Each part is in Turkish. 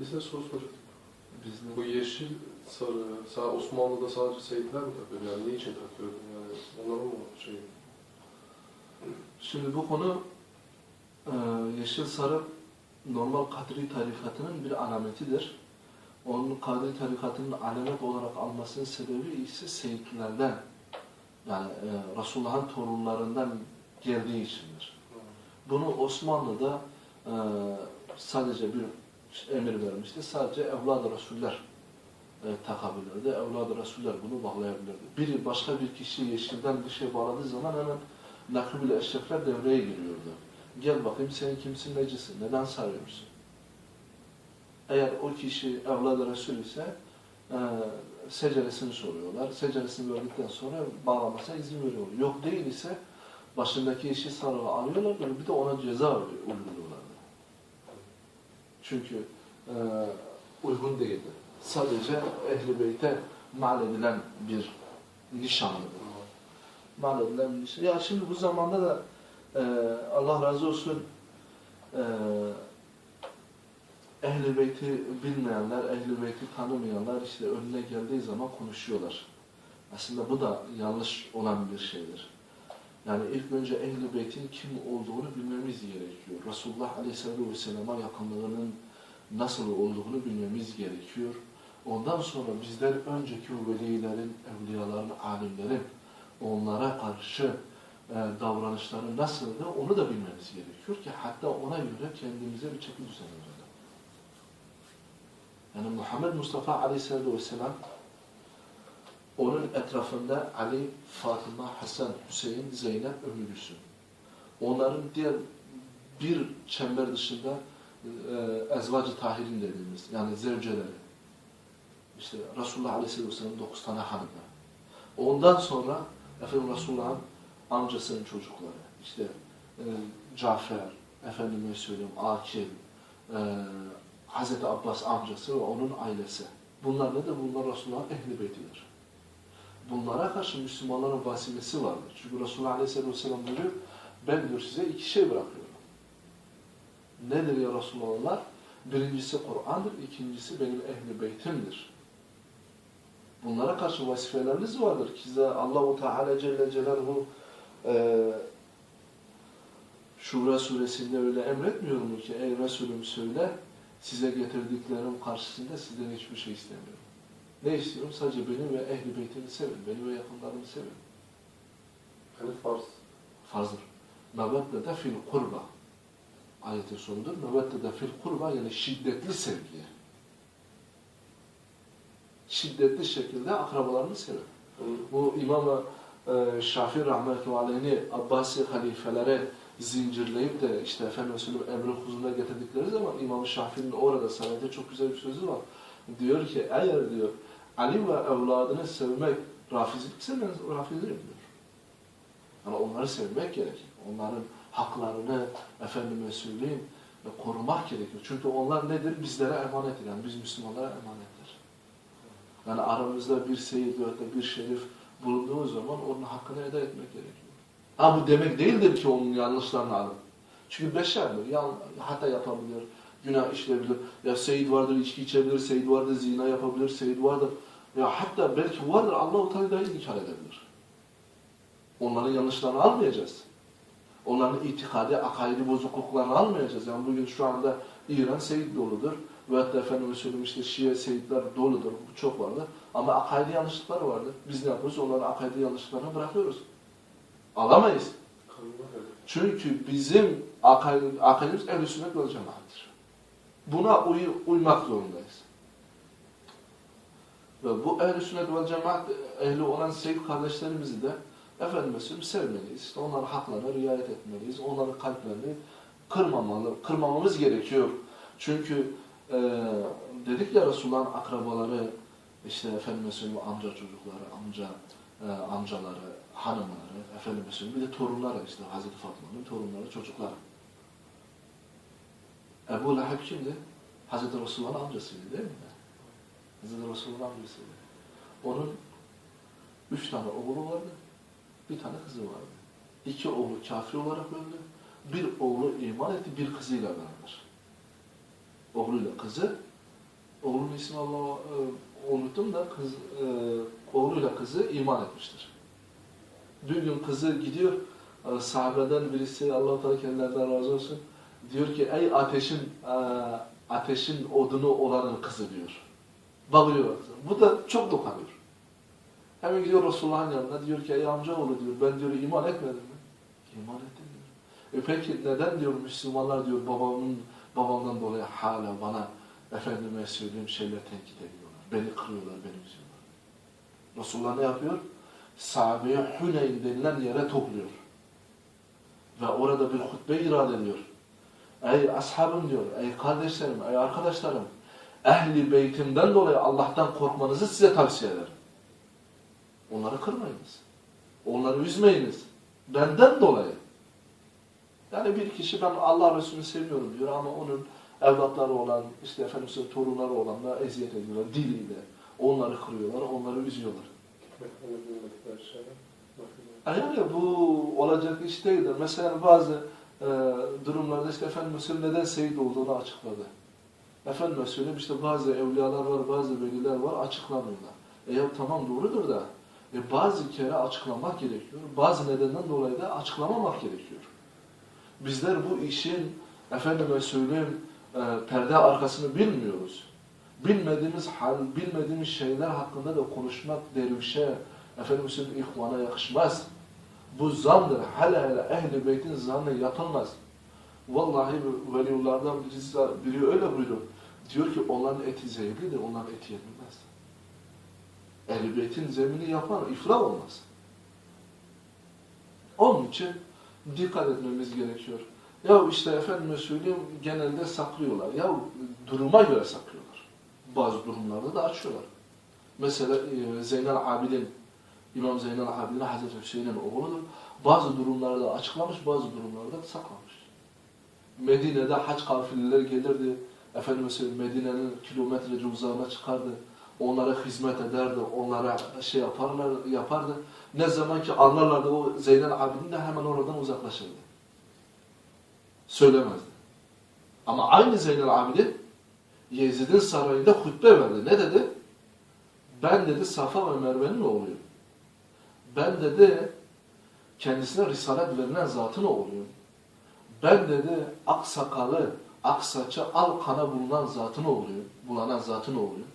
Bir de soru soracağım. Biz Bu yeşil, sarı, sağ Osmanlı'da sadece seyitler mi takıyor? Yani ne için takıyordu? Yani onların mı şey? Şimdi bu konu e, yeşil sarı normal Kadri tarikatının bir alametidir. Onun Kadri tarikatının alamet olarak almasının sebebi ise seyitlerden yani e, Resulullah'ın torunlarından geldiği içindir. Bunu Osmanlı'da e, sadece bir emir vermişti. Sadece evlad-ı Resuller e, takabilirdi. Evlad-ı Resuller bunu bağlayabilirdi. Biri başka bir kişi yeşilden bir şey bağladığı zaman hemen nakib eşrefler devreye giriyordu. Gel bakayım sen kimsin, necisin, neden sarıyorsun? Eğer o kişi evlad-ı Resul ise e, seceresini soruyorlar. Seceresini verdikten sonra bağlamasına izin veriyor. Yok değil ise başındaki işi sarığı alıyorlar bir de ona ceza uyguluyorlardı. Çünkü e, uygun değildi. Sadece Ehl-i Beyt'e mal edilen bir nişanlıdır. Mal edilen bir nişan. Ya şimdi bu zamanda da e, Allah razı olsun e, Ehl-i Beyt'i bilmeyenler, Ehl-i Beyt'i tanımayanlar işte önüne geldiği zaman konuşuyorlar. Aslında bu da yanlış olan bir şeydir. Yani ilk önce Ehl-i Beyt'in kim olduğunu bilmemiz gerekiyor. Resulullah Aleyhisselatü Vesselam'a yakınlığının nasıl olduğunu bilmemiz gerekiyor. Ondan sonra bizler önceki velilerin, evliyaların, alimlerin onlara karşı e, davranışları nasıldı onu da bilmemiz gerekiyor ki hatta ona göre kendimize bir çeki düzen verelim. Yani Muhammed Mustafa Aleyhisselatü Vesselam onun etrafında Ali, Fatıma, Hasan, Hüseyin, Zeynep, Gülsüm. Onların diğer bir çember dışında e, ezvacı tahirin dediğimiz yani zevceleri. İşte Resulullah Aleyhisselatü Vesselam'ın dokuz tane hanımı. Ondan sonra efendim Resulullah'ın amcasının çocukları. İşte e, Cafer, efendime söyleyeyim Akil, e, Hazreti Abbas amcası ve onun ailesi. Bunlar ne de bunlar Resulullah'ın ehli beytidir. Bunlara karşı Müslümanların vasilesi vardır. Çünkü Resulullah Aleyhisselatü Vesselam diyor, ben diyor size iki şey bırakıyorum. Nedir ya Resulullah? Birincisi Kur'an'dır, ikincisi benim ehli beytimdir. Bunlara karşı vazifeleriniz vardır. Size Allah-u Teala Celle Celaluhu e, Şura suresinde öyle emretmiyor mu ki ey Resulüm söyle size getirdiklerim karşısında sizden hiçbir şey istemiyorum. Ne istiyorum? Sadece beni ve ehli beytimi sevin. Beni ve yakınlarımı sevin. Yani farz. Farzdır. Meveddede fil kurba. Ayetin sonudur. Meveddede fil kurba yani şiddetli sevgi. Şiddetli şekilde akrabalarını sevin. Bu İmam e, Şafii rahmetullahi aleyhini Abbasi halifelere zincirleyip de işte Efendimiz Resulü emri huzuruna getirdikleri zaman İmam Şafii'nin orada sanayide çok güzel bir sözü var. Diyor ki eğer diyor Ali ve evladını sevmek rafizlikse ben rafiziyim diyor. Yani onları sevmek gerekir. Onların haklarını efendime söyleyeyim e, korumak gerekiyor. Çünkü onlar nedir? Bizlere emanettir. Yani biz Müslümanlara emanettir. Yani aramızda bir seyir veyahut da bir şerif bulunduğu zaman onun hakkını eda etmek gerekiyor. Ha bu demek değildir ki onun yanlışlarını alın. Çünkü beşerdir. Yan, hata yapabilir, günah işleyebilir. Ya seyit vardır, içki içebilir, seyit vardır, zina yapabilir, seyit vardır. Ya hatta belki vardır, Allah-u Teala inkar edebilir. Onların yanlışlarını almayacağız. Onların itikadi, akaidi bozukluklarını almayacağız. Yani bugün şu anda İran seyit doludur. Ve hatta Efendimiz söyleyeyim işte Şia seyitler doludur. Bu çok vardır. Ama akaidi yanlışlıkları vardır. Biz ne yapıyoruz? Onların akaidi yanlışlıklarını bırakıyoruz. Alamayız. Çünkü bizim akaid- akaidimiz ehl-i sünnet ve cemaattir. Buna uy uymak zorundayız. Ve bu ehl-i sünnet ve cemaat ehli olan sevgili kardeşlerimizi de Efendime sevmeliyiz. Onların haklarına riayet etmeliyiz. Onların kalplerini kırmamalı, kırmamamız gerekiyor. Çünkü e, dedik ya Resulullah'ın akrabaları, işte efendime söyleyeyim amca çocukları, amca e, amcaları, hanımları, efendime söyleyeyim bir de torunları işte Hazreti Fatma'nın torunları, çocukları. Ebu Leheb kimdi? Hazreti Resulullah'ın amcasıydı değil mi? Hazreti Resulullah'ın amcasıydı. Onun üç tane oğlu vardı, bir tane kızı vardı. İki oğlu kafir olarak öldü. Bir oğlu iman etti, bir kızıyla beraber. Oğluyla kızı Oğlun ismi Allah e, unuttum da kız e, oğluyla kızı iman etmiştir. Bir gün kızı gidiyor e, sahabeden birisi Allah Teala kendilerinden razı olsun diyor ki ey ateşin e, ateşin odunu olanın kızı diyor. Bağırıyor. Bu da çok dokanıyor. Hemen gidiyor Resulullah'ın yanına diyor ki ey amcaoğlu diyor ben diyor iman etmedim mi? İman ettim diyor. E peki neden diyor Müslümanlar diyor babamın babamdan dolayı hala bana efendime söyleyeyim şeyler tenkit ediyorlar. Beni kırıyorlar, beni üzüyorlar. Resulullah ne yapıyor? Sahabeyi Huneyn denilen yere topluyor. Ve orada bir hutbe irad ediyor. Ey ashabım diyor, ey kardeşlerim, ey arkadaşlarım, ehli beytimden dolayı Allah'tan korkmanızı size tavsiye ederim. Onları kırmayınız. Onları üzmeyiniz. Benden dolayı. Yani bir kişi ben Allah Resulü'nü seviyorum diyor ama onun evlatları olan, işte efendim torunları olan da eziyet ediyorlar diliyle. Onları kırıyorlar, onları üzüyorlar. Yani bu olacak iş değildir. Mesela bazı e, durumlarda işte efendim söyleyeyim neden Seyit olduğunu açıkladı. Efendim söyleyeyim işte bazı evliyalar var, bazı veliler var açıklamıyorlar. E tamam doğrudur da e, bazı kere açıklamak gerekiyor. Bazı nedenden dolayı da açıklamamak gerekiyor. Bizler bu işin efendime söyleyeyim e, perde arkasını bilmiyoruz. Bilmediğimiz hal, bilmediğimiz şeyler hakkında da konuşmak dervişe, efendim söyleyeyim ihvana yakışmaz. Bu zandır. Hele hele ehli beytin zannı yapılmaz. Vallahi veliullardan birisi, biri öyle buyuruyor. Diyor ki onların eti zehirlidir, onların eti yenilmez. Ehl-i zemini yapan iflah olmaz. Onun için dikkat etmemiz gerekiyor. Ya işte efendime söyleyeyim genelde saklıyorlar. Ya duruma göre saklıyorlar. Bazı durumlarda da açıyorlar. Mesela e, Zeynel Abidin, İmam Zeynel Abidin Hazreti Hüseyin'in oğludur. Bazı durumlarda açıklamış, bazı durumlarda saklamış. Medine'de hac kafileleri gelirdi. Efendime söyleyeyim Medine'nin kilometrece uzağına çıkardı. Onlara hizmet ederdi, onlara şey yaparlar, yapardı. Ne zaman ki anlarlardı o Zeynel Abidin de hemen oradan uzaklaşırdı. Söylemezdi. Ama aynı Zeynel Abidin Yezid'in sarayında hutbe verdi. Ne dedi? Ben dedi Safa ve Merve'nin oğluyum. Ben dedi kendisine risalet verilen zatın oğluyum. Ben dedi ak sakalı, ak saçı, al kana bulunan zatın oğluyum. Bulanan zatın oğluyum.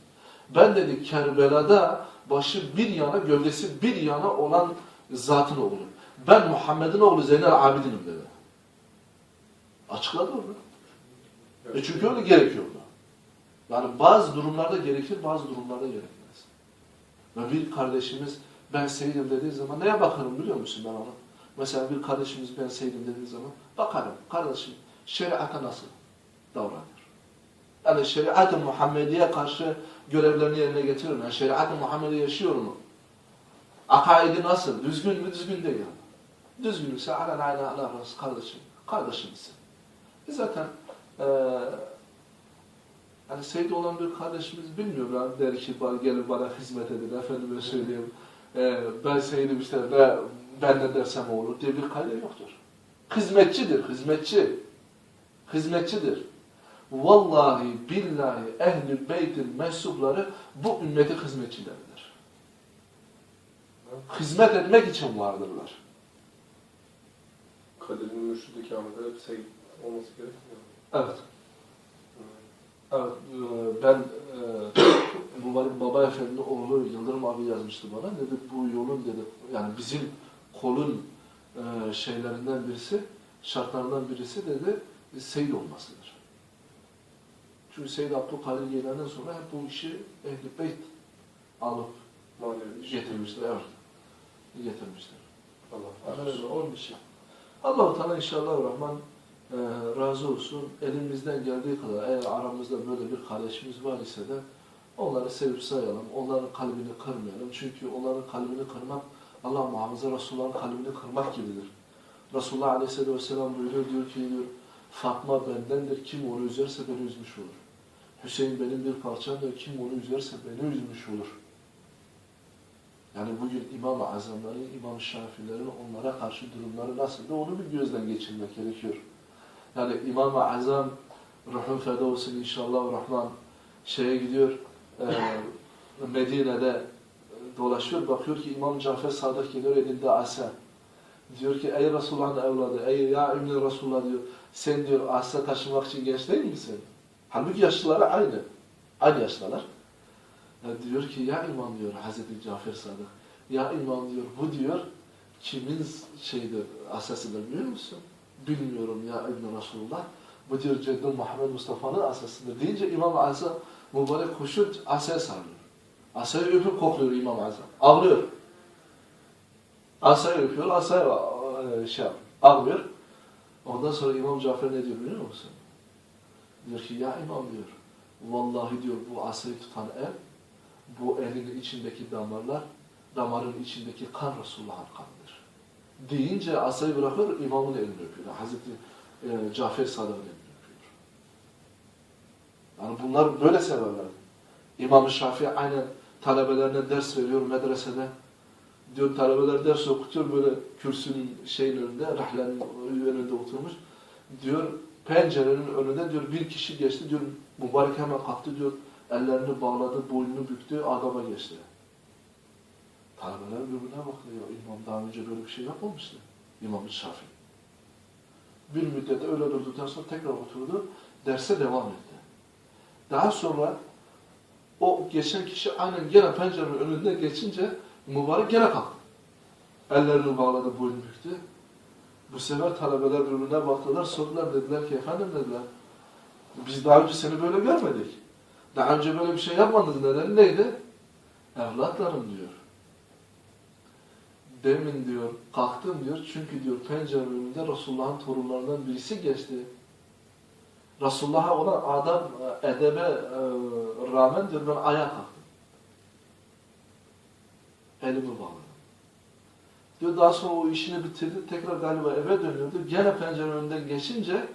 Ben dedi Kerbela'da başı bir yana, gövdesi bir yana olan zatın oğluyum. Ben Muhammed'in oğlu Zeynel Abidin'im dedi. Açıkladı onu. E çünkü öyle gerekiyordu. Yani bazı durumlarda gerekir, bazı durumlarda gerekmez. Ve bir kardeşimiz ben Seyyidim dediği zaman neye bakarım biliyor musun ben ona? Mesela bir kardeşimiz ben Seyyidim dediği zaman bakarım. Kardeşim şeriata nasıl davranıyor? Yani şeriat-ı Muhammediye karşı görevlerini yerine getiriyor mu? Yani şeriat-ı Muhammediye yaşıyor mu? Akaidi nasıl? Düzgün mü? Düzgün değil yani. Düzgünse alen ayna ala ras kardeşim. Kardeşimizsin. Biz zaten eee yani Seyit olan bir kardeşimiz bilmiyor yani der ki gelin bana hizmet edin efendime söyleyeyim e, ben Seyit'im işte ne, ben ne dersem olur diye bir kaydı yoktur. Hizmetçidir, hizmetçi. Hizmetçidir. Vallahi billahi ehli beytin mensupları bu ümmetin hizmetçileridir. Hizmet etmek için vardırlar. Kadir'in mürşidi Kabe'de hep Seyit olması gerekmiyor. mu? Evet. Evet, e, ben e, Mübarek Baba Efendi oğlu Yıldırım abi yazmıştı bana. Dedi bu yolun dedi, yani bizim kolun e, şeylerinden birisi, şartlarından birisi dedi Seyyid olmasıdır. Çünkü Seyyid Abdülkadir Geylani'den sonra hep bu işi Ehl-i Beyt alıp getirmişler. Evet, getirmişler. Allah razı olsun. onun için. Allah-u Teala inşallah Rahman e, razı olsun. Elimizden geldiği kadar eğer aramızda böyle bir kardeşimiz var ise de onları sevip sayalım. Onların kalbini kırmayalım. Çünkü onların kalbini kırmak Allah muhafaza Resulullah'ın kalbini kırmak gibidir. Resulullah Aleyhisselatü Vesselam buyuruyor diyor ki diyor Fatma bendendir. Kim onu üzerse beni üzmüş olur. Hüseyin benim bir parçamdır. Kim onu üzerse beni üzmüş olur. Yani bugün İmam-ı Azamların, İmam Şafiilerin onlara karşı durumları nasıldı onu bir gözden geçirmek gerekiyor. Yani İmam-ı Azam ruhun feda olsun inşallah Rahman şeye gidiyor e, Medine'de e, dolaşıyor bakıyor ki İmam Cafer Sadık geliyor elinde asa. Diyor ki ey Resulullah'ın evladı, ey ya İbni Resulullah diyor. Sen diyor asa taşımak için genç değil misin? Halbuki yaşlıları aynı. Aynı yaşlılar. Ya diyor ki ya İmam diyor Hazreti Cafer Sadık. Ya İmam diyor bu diyor kimin şeydir asasıdır biliyor musun? Bilmiyorum ya İbni Resulullah. Bu diyor Ceddim Muhammed Mustafa'nın asasıdır. Deyince İmam Azam mübarek kuşu asaya sarılıyor. Asayı öpüp kokluyor İmam Azam. Ağlıyor. Asayı öpüyor, asaya e, şey ağlıyor. Ondan sonra İmam Cafer ne diyor biliyor musun? Diyor ki ya İmam diyor, vallahi diyor bu asayı tutan el, bu elin içindeki damarlar, damarın içindeki kan Resulullah'ın kanıdır. Deyince asayı bırakıyor, imamın elini öpüyor. Hazreti e, Cafer Sadık'ın elini öpüyor. Yani bunlar böyle severler. İmam-ı Şafii aynen talebelerine ders veriyor medresede. Diyor talebeler ders okutuyor böyle kürsünün şeyin önünde, rahlenin önünde oturmuş. Diyor pencerenin önünde diyor bir kişi geçti diyor mübarek hemen kalktı diyor ellerini bağladı, boynunu büktü, adama geçti. Talebeler birbirine bakıyor. İmam daha önce böyle bir şey yapmamıştı. İmam-ı Şafii. Bir müddet öyle durduktan sonra tekrar oturdu, derse devam etti. Daha sonra o geçen kişi aynen gene pencerenin önünde geçince mübarek gene kalktı. Ellerini bağladı, boynu büktü. Bu sefer talebeler birbirine baktılar, sordular dediler ki efendim dediler. Biz daha önce seni böyle görmedik. Daha önce böyle bir şey yapmadın nedeni neydi? Evlatlarım diyor. Demin diyor kalktım diyor çünkü diyor pencerenin önünde Resulullah'ın torunlarından birisi geçti. Resulullah'a olan adam edebe e, rağmen diyor ben ayağa kalktım. Elimi bağladım. Diyor daha sonra o işini bitirdi. Tekrar galiba eve dönüyordu. Gene pencerenin önünden geçince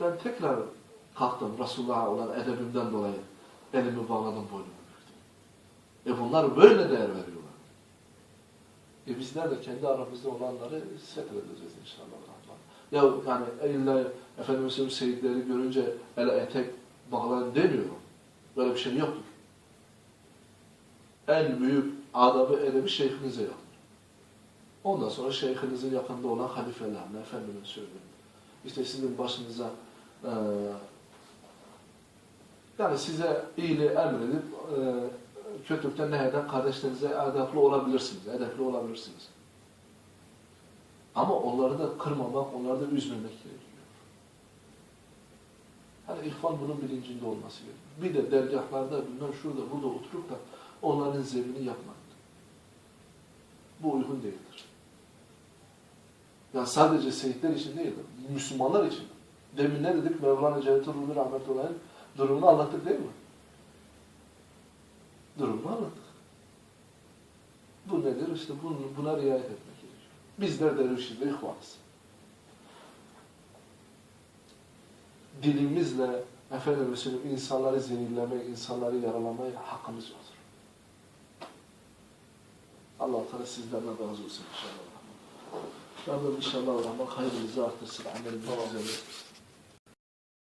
ben tekrar kalktım Resulullah'a olan edebimden dolayı. Elimi bağladım, boynumu büktüm. E bunlar böyle değer veriyorlar. E bizler de kendi aramızda olanları setredeceğiz inşallah. Ya yani illa Efendimiz'in seyitleri görünce ele etek bağlayın demiyorum. Böyle bir şey yoktur. En büyük adabı edebi şeyhinize yapın. Ondan sonra şeyhinizin yakında olan halifelerine, efendime söyleyin. İşte sizin başınıza e, yani size iyiliği emredip e, kötülükten nehyeden kardeşlerinize edepli olabilirsiniz, edepli olabilirsiniz. Ama onları da kırmamak, onları da üzmemek gerekiyor. Hani ihvan bunun bilincinde olması gerekiyor. Bir de dergahlarda, bilmem şurada, burada oturup da onların zemini yapmak. Bu uygun değildir. Yani sadece seyitler için değildir. Müslümanlar için. Demin ne dedik? Mevlana Cevdet Rumi Rahmetullah'ın durumunu anlattık değil mi? Durumunu anlattık. Bu nedir? İşte bunu, buna riayet etmek gerekiyor. Bizler dervişiz ve ihvanız. Dilimizle efendim söyleyeyim, insanları zehirlemeye, insanları yaralamaya hakkımız yoktur. Allah Teala sizlerden razı olsun inşallah. Rabbim inşallah rahman hayrınızı artırsın, amelimizi güzel etsin.